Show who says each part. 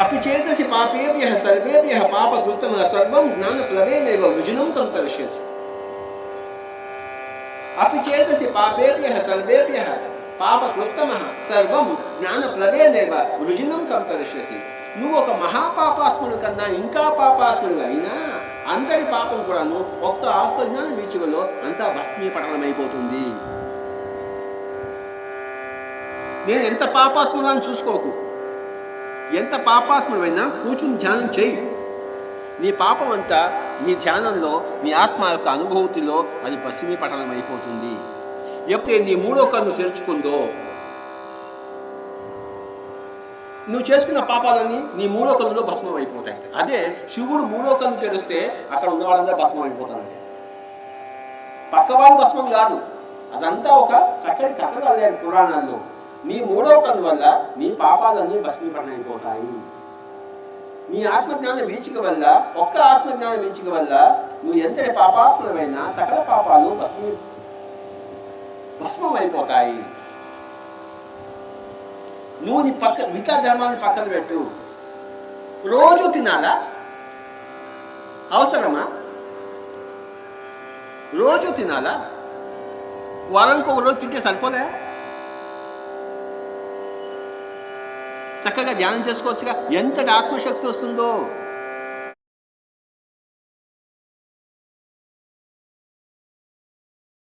Speaker 1: अपि चेतसि पापेभ्यः सर्वेभ्यः पापकृतमः सर्वं ज्ञानप्लवेनैव विजुनं सन्तरिष्यसि अपि चेतसि पापेभ्यः सर्वेभ्यः పాపకృత్తమః సర్వం జ్ఞానప్లవేనేవ వృజినం సంతరిష్యసి నువ్వు ఒక మహాపాపాత్ముడు కన్నా ఇంకా పాపాత్ముడు అయినా అంతటి పాపం కూడాను ఒక్క ఆత్మజ్ఞాన వీచుకలో అంతా భస్మీపటలమైపోతుంది నేను ఎంత పాపాత్ముడు అని చూసుకోకు ఎంత పాపాత్ముడైనా కూర్చుని ధ్యానం చేయి. నీ పాపం అంతా నీ ధ్యానంలో నీ ఆత్మ యొక్క అనుభూతిలో అది పసిమి పటలం అయిపోతుంది ఎప్పుడైతే నీ మూడో కన్ను తెరుచుకుందో నువ్వు చేసుకున్న పాపాలన్నీ నీ మూడో కన్నులో భస్మం అయిపోతాయి అదే శివుడు మూడో కన్ను తెరిస్తే అక్కడ ఉన్నవాళ్ళందరూ భస్మం అయిపోతారంట పక్కవాడు భస్మం కాదు. అదంతా ఒక చక్కటి కథ చదివారు పురాణాల్లో. నీ మూడో కన్ను వల్ల నీ పాపాలన్నీ భస్మీపటం నీ ఆత్మజ్ఞాన వీచిక వల్ల ఒక్క ఆత్మజ్ఞాన వీచిక వల్ల నువ్వు ఎంతటి పాపాత్మమైనా సకల పాపాలు భస్మీ భస్మం అయిపోతాయి నువ్వు నీ పక్క మిగతా ధర్మాన్ని పక్కన పెట్టు. రోజు తినాలా? అవసరమా? రోజు తినాలా? వారానికి ఒక రోజు తింటే సరిపోలే? చక్కగా ధ్యానం చేసుకోవచ్చుగా. ఎంతటి ఆత్మశక్తి వస్తుందో.